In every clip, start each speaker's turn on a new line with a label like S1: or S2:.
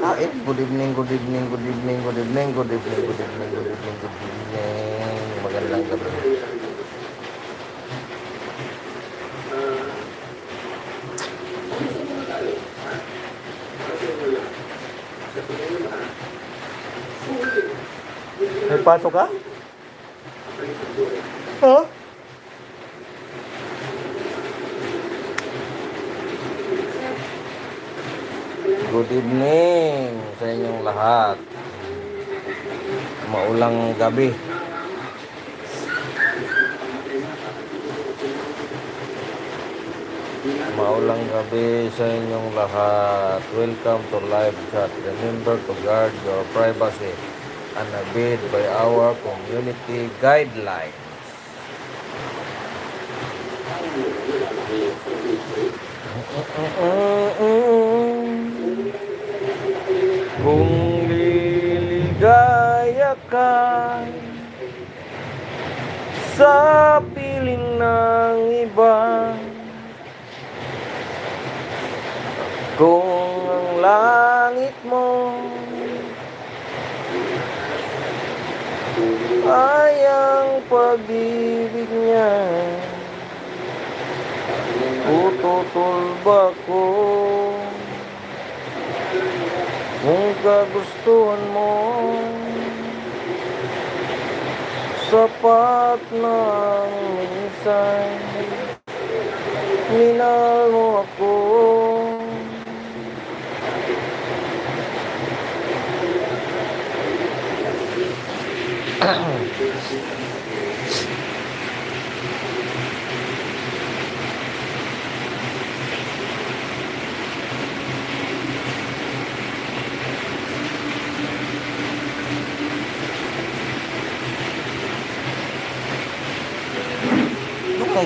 S1: Ah, eh, good evening, good evening, good evening, good evening, good evening, good evening, good evening, good evening. Magandang gabi. May pasok ka? Ha? Good evening sa inyong lahat. Maulang gabi. Maulang gabi sa inyong lahat. Welcome to live chat. Remember to guard your privacy and abide by our community guidelines. Kung liligaya ka sa piling ng iba Kung ang langit mo ay ang pag-ibig niya Tututulba ko kung kagustuhan mo Sapat na minsan. Minal mo ako. Huwag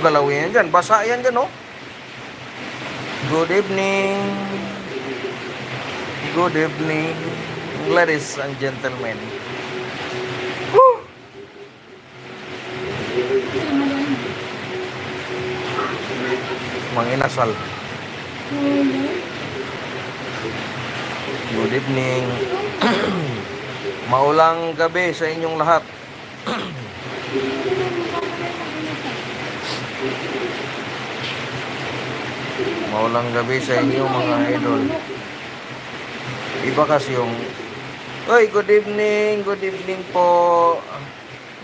S1: galawin yan dyan. Basa yan dyan, oh. Good evening. Good evening, ladies and gentlemen. Woo! Mga inasal. Good evening. Maulang gabi sa inyong lahat. Maulang gabi sa inyo mga idol. Iba kasi yung Oy, good evening, good evening po.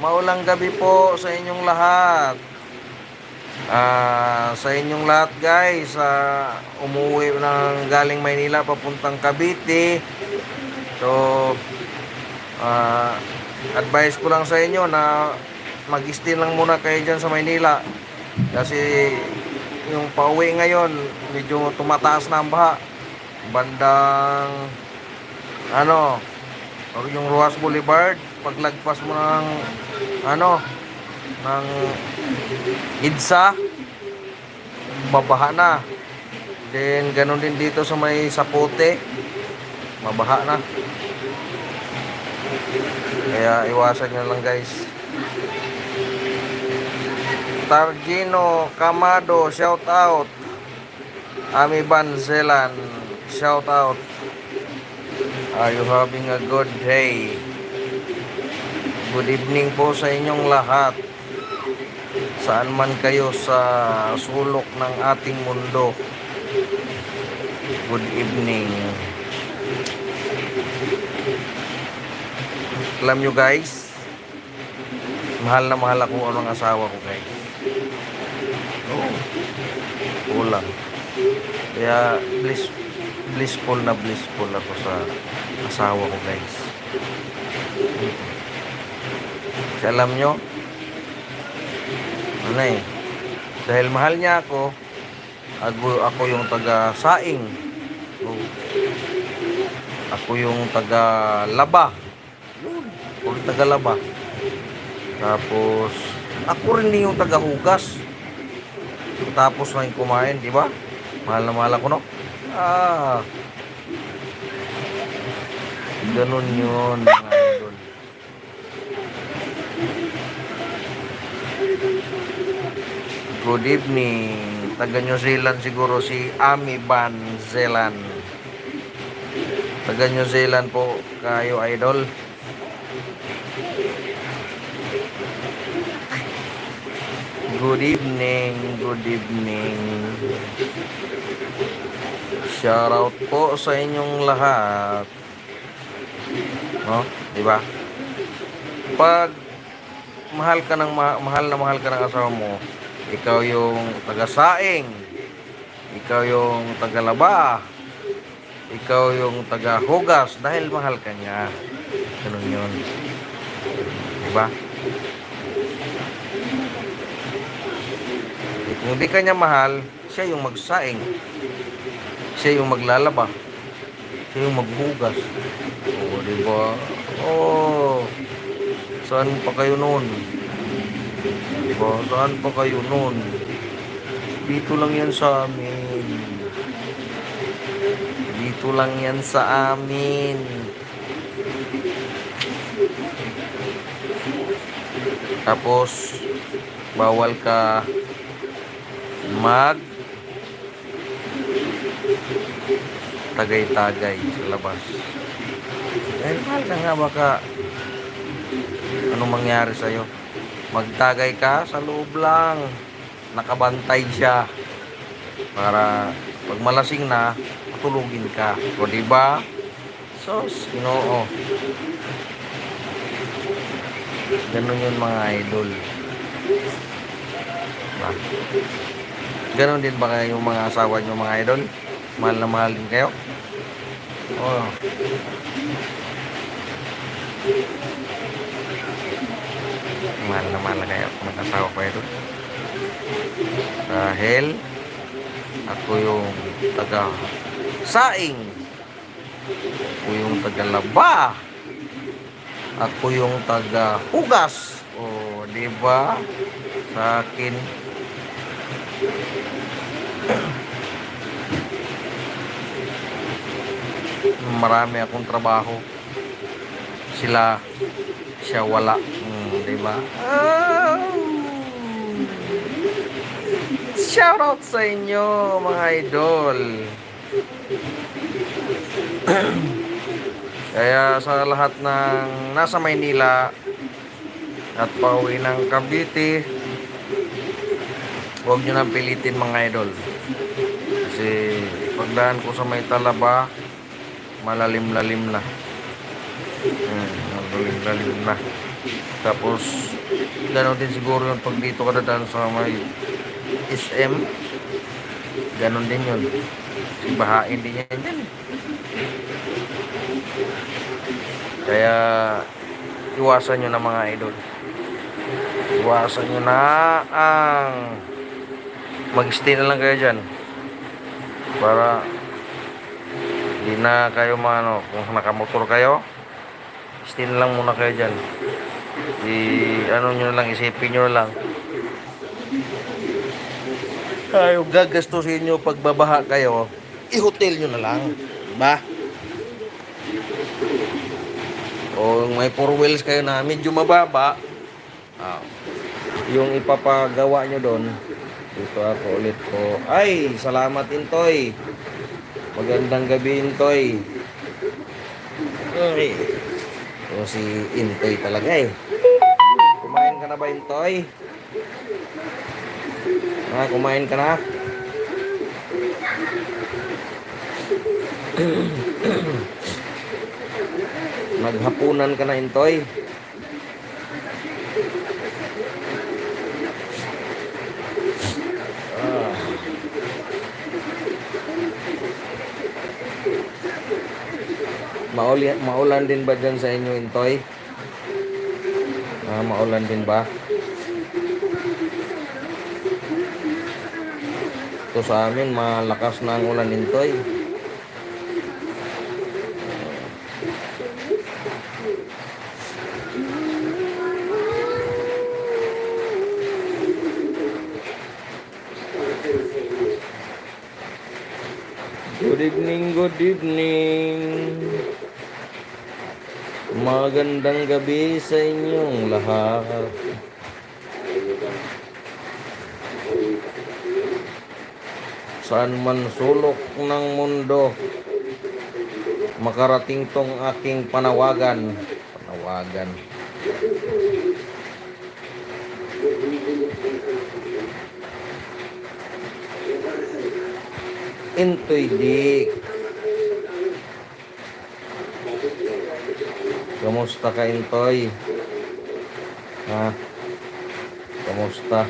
S1: Maulang gabi po sa inyong lahat. Ah, sa inyong lahat guys, sa umuwi ng galing Maynila papuntang Cavite. So, ah, advice ko lang sa inyo na mag-stay lang muna kayo dyan sa Maynila. Kasi yung pauwi ngayon, medyo tumataas na ang baha. Bandang ano, yung Ruas Boulevard, paglagpas mo ng ano, ng Idsa, mabaha na. Then, ganun din dito sa may Sapote, mabaha na. Kaya iwasan nyo lang guys. Targino Camado, shout out. Ami Banzelan, shout out. Are you having a good day? Good evening po sa inyong lahat. Saan man kayo sa sulok ng ating mundo. Good evening. Alam nyo guys, mahal na mahal ako ang asawa ko guys. Oh, kulang. Kaya bliss, blissful na blissful ako sa asawa ko guys. Kasi alam nyo, ano eh, dahil mahal niya ako, ako, yung taga saing. Oh. Ako yung taga laba. Yun, ako yung taga laba. Tapos, ako rin yung taga hugas. Tapos na yung kumain, di ba? Mahal na mahal ako, no? Ah. Ganun yun, mga idol. Good evening. Taga New Zealand siguro si Ami Van Zealand. Taga New Zealand po kayo idol. Good evening, good evening. Shout out po sa inyong lahat. No? Di ba? Pag mahal ka ng ma- mahal na mahal ka ng asawa mo, ikaw yung taga-saing, ikaw yung taga-laba, ikaw yung taga-hugas dahil mahal ka niya. Ganun yun. Di ba? Eh, Kung di ka niya mahal, siya yung magsaing. Siya yung maglalaba. Siya yung maghugas. Oo, di ba? Oo. Saan pa kayo noon? Di ba? Saan pa kayo noon? Dito lang yan sa amin. Dito lang yan sa amin. Tapos, bawal ka mag tagay-tagay sa labas. Dahil mahal ka nga baka anong mangyari sa'yo. Magtagay ka sa loob lang. Nakabantay siya. Para pag malasing na, matulugin ka. O diba? Sos, ginoo. Ganun yun mga idol. Diba? Ganon din ba kayo yung mga asawa nyo mga idol? Mahal na mahal din kayo? Oh. Mahal na mahal na kayo mga asawa ko idol. Dahil ako yung taga saing. Ako yung taga laba. Ako yung taga hugas. Oh, di ba? Sa akin marami akong trabaho. Sila siya wala. Mm, di ba? Oh. shout out sa inyo mga idol. Kaya sa lahat ng nasa Maynila at pauwi ng Cavite huwag nyo nang pilitin mga idol. Kasi pagdaan ko sa may talaba malalim-lalim na. Hmm, malalim-lalim na. Tapos gano'n din siguro yung pag dito ka dadaan sa may SM gano'n din yun. Bahain din yan yan kaya iwasan nyo na mga idol. Iwasan nyo na ang mag-stay na lang kayo dyan. Para hindi na kayo ano, kung nakamotor kayo stay na lang muna kayo dyan. I ano nyo lang isipin nyo lang. Kayo gagastusin nyo pagbabaha kayo i-hotel nyo na lang ba? O may four wheels kayo na medyo mababa ah, yung ipapagawa nyo doon dito ako ulit ko ay salamat Intoy magandang gabi Intoy ay o si Intoy talaga eh. Kumain ka na ba Intoy ah, kumain ka na? Naghapunan ka na, Intoy. Mauli, maulan din ba dyan sa inyo, Intoy? Ah, maulan din ba? Ito sa amin, malakas na ang ulan, Intoy. Good evening, good evening. Magandang gabi sa inyong lahat. Saan man sulok ng mundo, makarating tong aking panawagan. Panawagan. Intoy. Kamusta ka Intoy? Ha? Kamusta?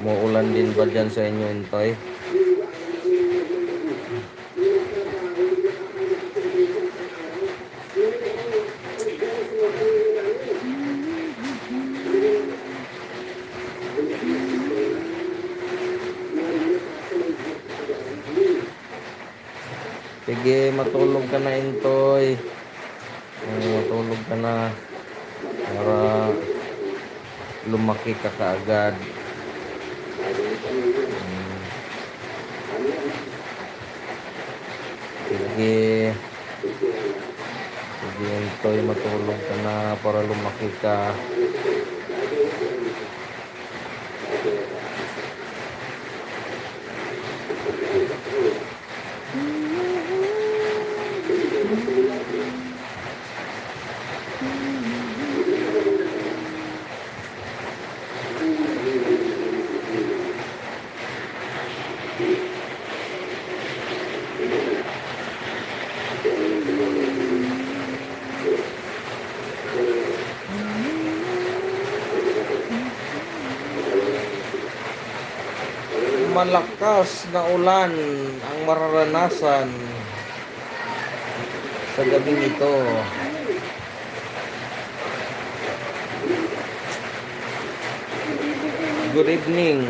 S1: Muulan din ba dyan sa inyo Intoy? Ka kaagad. Sige. Sige, Intoy, matulog ka na para lumaki ka. Malakas na ulan ang mararanasan sa gabing ito. Good evening.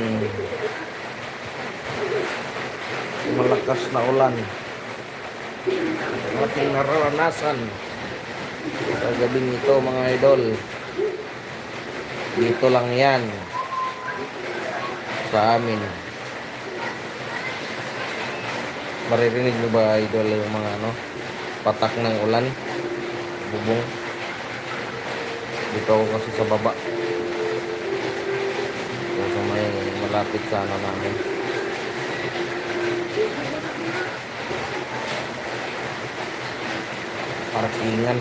S1: Malakas na ulan. Ating nararanasan sa gabing ito mga idol. Dito lang yan sa amin. Maririnig nyo ba idol yung mga ano patak ng ulan? Bubong? Dito ako kasi sa baba. So, sa may malapit sa ano namin. Parkingan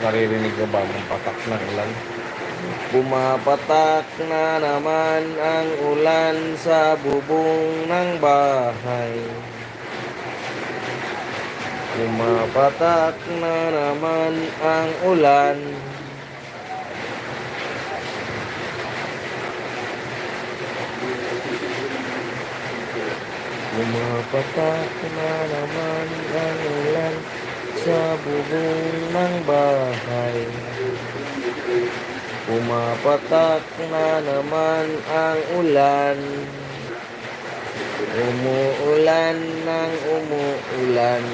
S1: naririnig nyo ba ang patak ng ulan Pumapatak na naman ang ulan sa bubong ng bahay. Pumapatak na naman ang ulan. Pumapatak na naman ang ulan sa bubong ng bahay. Pumapatak na naman ang ulan. Umuulan ng umuulan.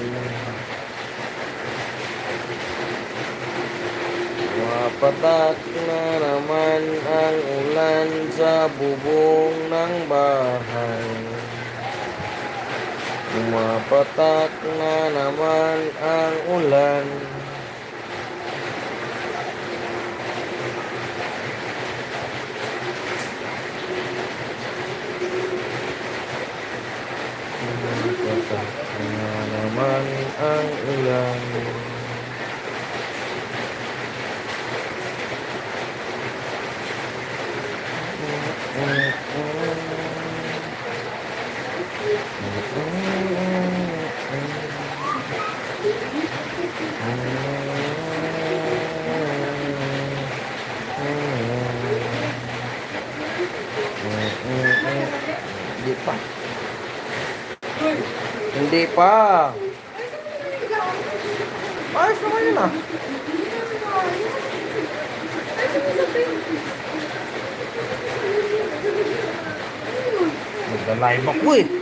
S1: Pumapatak na naman ang ulan sa bubong ng bahay. Pumapatak na naman ang ulan pa. Ayos naman yun ah. Magda-live ako eh.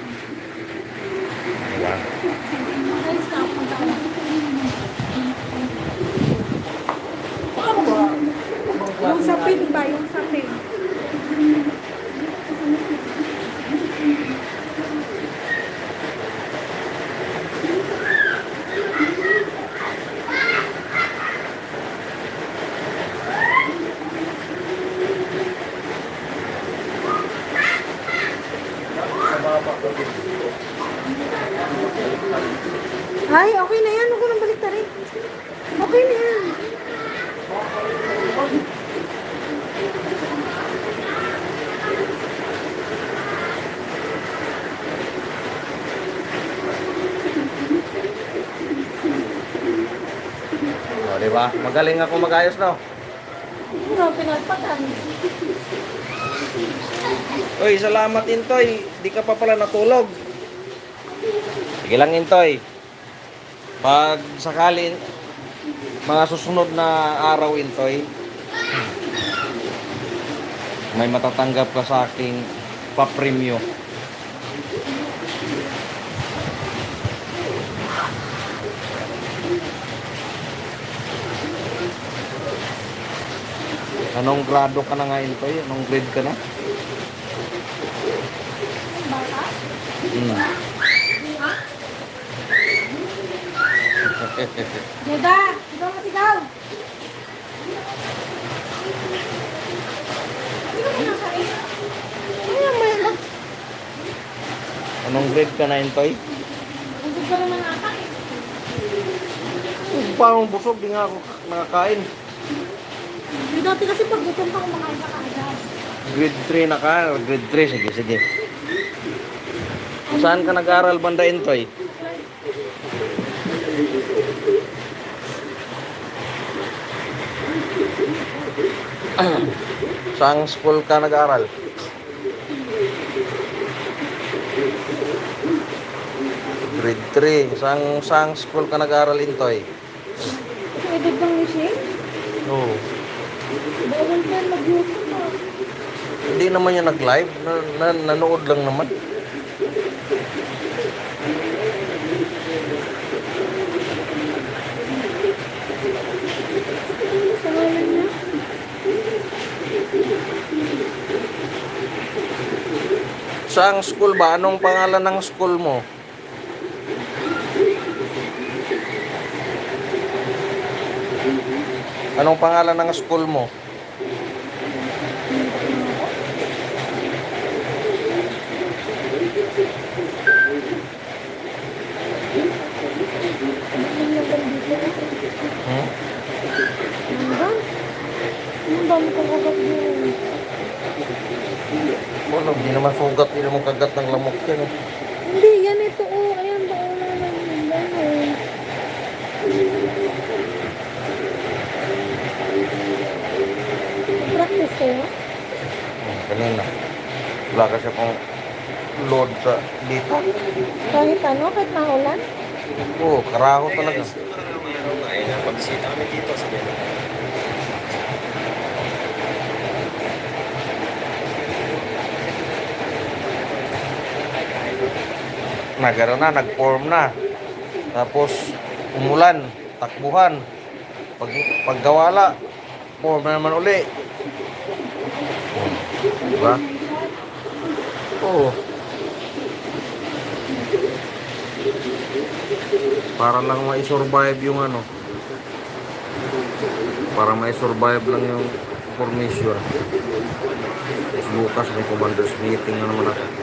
S1: Magaling ako mag-ayos, no?
S2: Puro pinagpatan.
S1: Uy, salamat, Intoy. Di ka pa pala natulog. Sige lang, Intoy. Pag sakali, mga susunod na araw, Intoy, may matatanggap ka sa aking papremyo. Anong grado ka na nga, Intoy? Anong grade ka na?
S2: Bata?
S1: Hmm.
S2: Yoda! Sigaw ka sigaw! Ano?
S1: Anong grade ka na, Intoy?
S2: Busog ka naman ata.
S1: Parang busog, di nga ako nakakain.
S2: Yung dati kasi pag gutom ka kumakain ka kaagad.
S1: Grade 3 na ka, grade 3, sige, sige. Saan ka nag-aral banda, Intoy? Saan school ka nag-aral? Grade 3. Saan, saan school ka nag-aral, Intoy?
S2: Edit ng machine?
S1: Oo.
S2: Bawal.
S1: Hindi naman yan nag-live. Na, na, nanood lang naman. Saang school ba? Anong pangalan ng school mo? Anong pangalan ng school mo?
S2: Ano yung dito?
S1: Hmm?
S2: Nandun? Ang dami kong kagat din.
S1: Ano, hindi naman sugat, hindi naman kagat ng lamok yan. eh.
S2: Hindi, yan ito. Oh, ayan, doon na lang. Ganun. Practice kayo?
S1: Hmm, kanina. Wala kasi akong load sa dito.
S2: Kahit ano, kahit naulan?
S1: Oo, karaho talaga.
S3: Ay, napagsita kami dito sa Manila.
S1: Nagano na, nag-form na. Tapos, umulan, takbuhan. Pag, paggawala, form na naman uli. Diba? Oo. Para lang ma-survive yung ano. Para ma-survive lang yung formation. Bukas may commander's meeting na naman ako.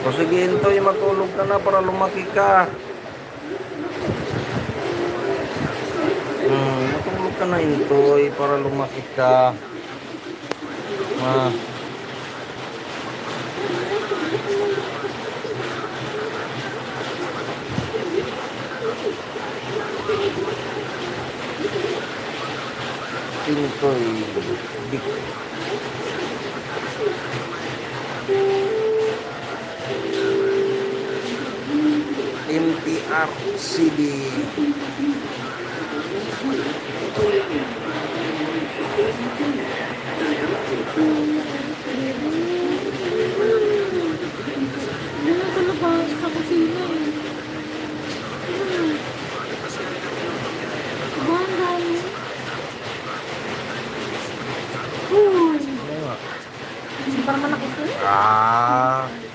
S1: Ako. Sige, Intoy, matulog ka na para lumaki ka. Hmm, matulog ka na, Intoy, para lumaki ka. Ah. Intoy, big
S2: dami? Uy, parang manakit ko.
S1: Ah.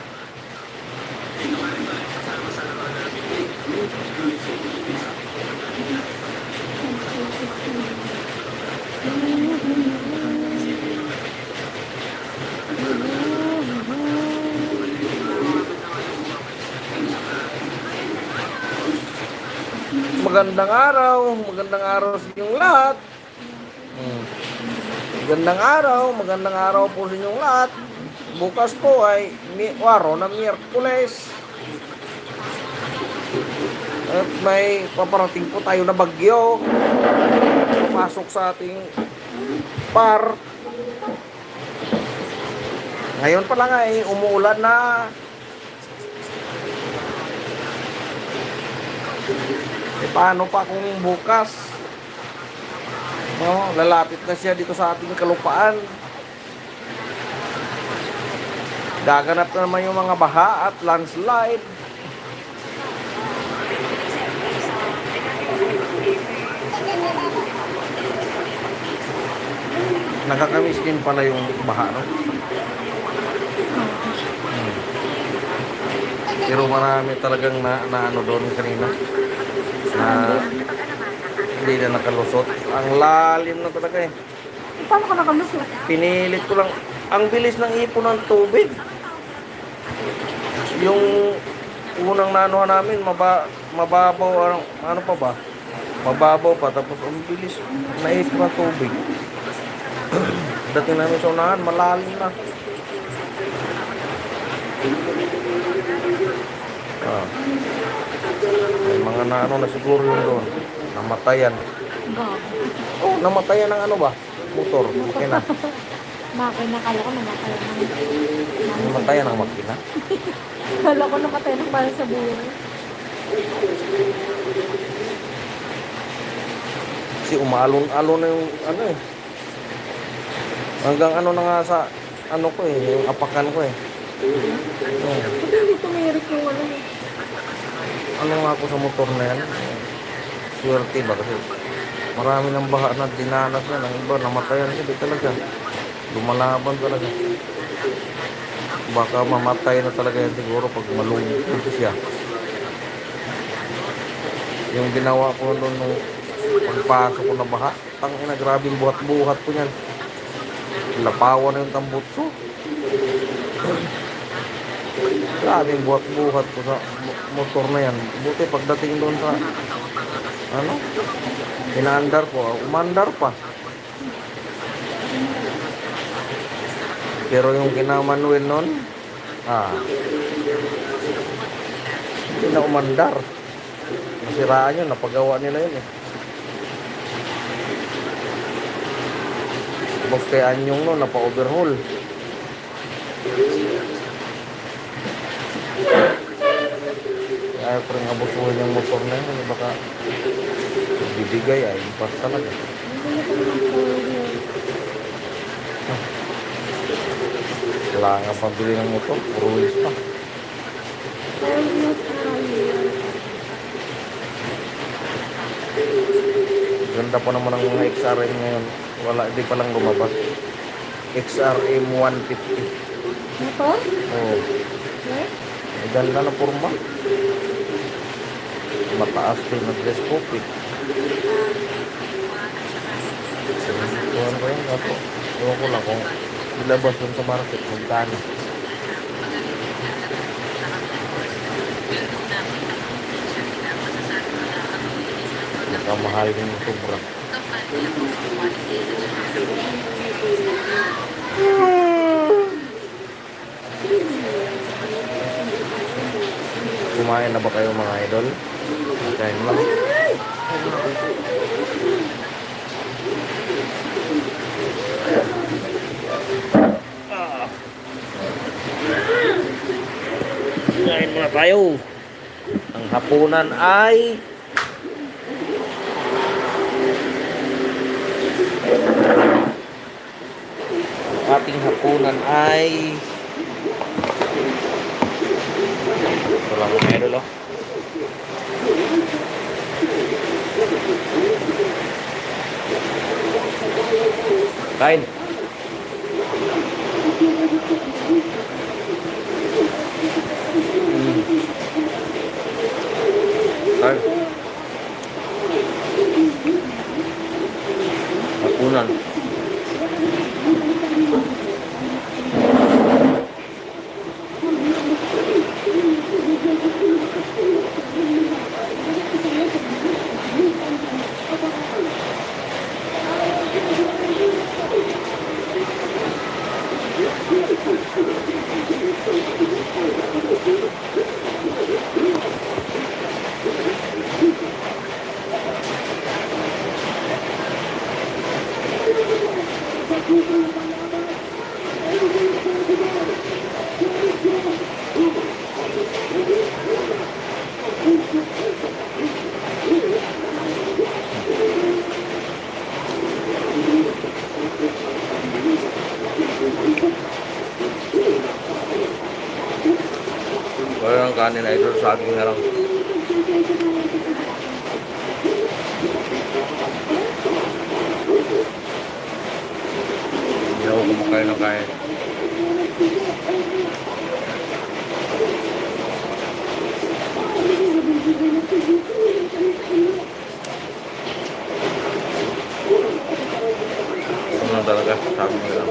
S1: Magandang araw, magandang araw sa inyong lahat. Magandang araw, magandang araw po sa inyong lahat. Bukas po ay mi- waro na Miyerkules. At may paparating po tayo na bagyo. Pumasok sa ating par. Ngayon pa lang ay umuulan na. E paano pa kung bukas? No, lalapit na siya dito sa ating kalupaan. Gaganap na naman yung mga baha at landslide. Nakakamiss din pala yung baha, no? Hmm. Pero marami talagang na, na ano doon kanina na hindi na nakalusot. Ang lalim na talaga eh.
S2: Paano ka nakalusot?
S1: Pinilit ko lang. Ang bilis ng ipon ng tubig. Yung unang nanuhan namin, maba, mababaw, ano, ano pa ba? Mababaw pa, tapos ang bilis naipon ng tubig. Dating namin sa unahan, malalim na. Ah. May mga na ano na siguro yun doon. Namatayan. Oh, namatayan ng ano ba? Motor, makina.
S2: Makina, kala ko namatay na.
S1: Namatayan ng makina.
S2: Kala ko namatay na para sa buhay.
S1: Kasi umalon-alon na yung ano eh. Hanggang ano na nga sa ano ko eh, yung apakan ko eh. Oh,
S2: Hindi hindi tumirik yung ano eh.
S1: ano nga ako sa motor na yan. Swerte ba kasi marami ng baha na dinanas na ng iba namatayan siya di talaga. Lumalaban talaga. Baka mamatay na talaga yan siguro pag malungkot siya. Yung ginawa ko noon nung pagpasok ko na baha, tangina grabe yung buhat-buhat ko niyan. Lapawan na yung tambutso. Grabe buhat-buhat ko sa mo- motor na yan. Buti pagdating doon sa ano, inaandar ko, umandar pa. Pero yung kina Manuel noon, ah, hindi na umandar. Nasiraan yun, napagawa nila yun eh. Tapos kay Anyong no, napa-overhaul. Kaya ko rin abusuhin yung motor na yun, eh, baka bibigay ay pas talaga. Wala nga ng motor, puro wheels pa. Ganda pa naman ng mga XRM ngayon. Wala, di pa lang lumabas. XRM 150.
S2: Ito?
S1: Oh,
S2: Eh?
S1: ang ganda ng forma. Mataas din na telescopic. Tuwan ko yun, ako. Ewan ko lang kung ilabas yun sa market, magkano. Nakamahal din yung sobra. Kumain na ba kayo mga idol? Kain lang. Kain muna tayo. Ang hapunan ay ating hapunan ay lang mga idol oh. Kain. Mm. Kain.
S2: Punan. Wala lang kanin idol, saging na lang. Hindi ako kumakain ng kain. Ano talaga, saging na lang.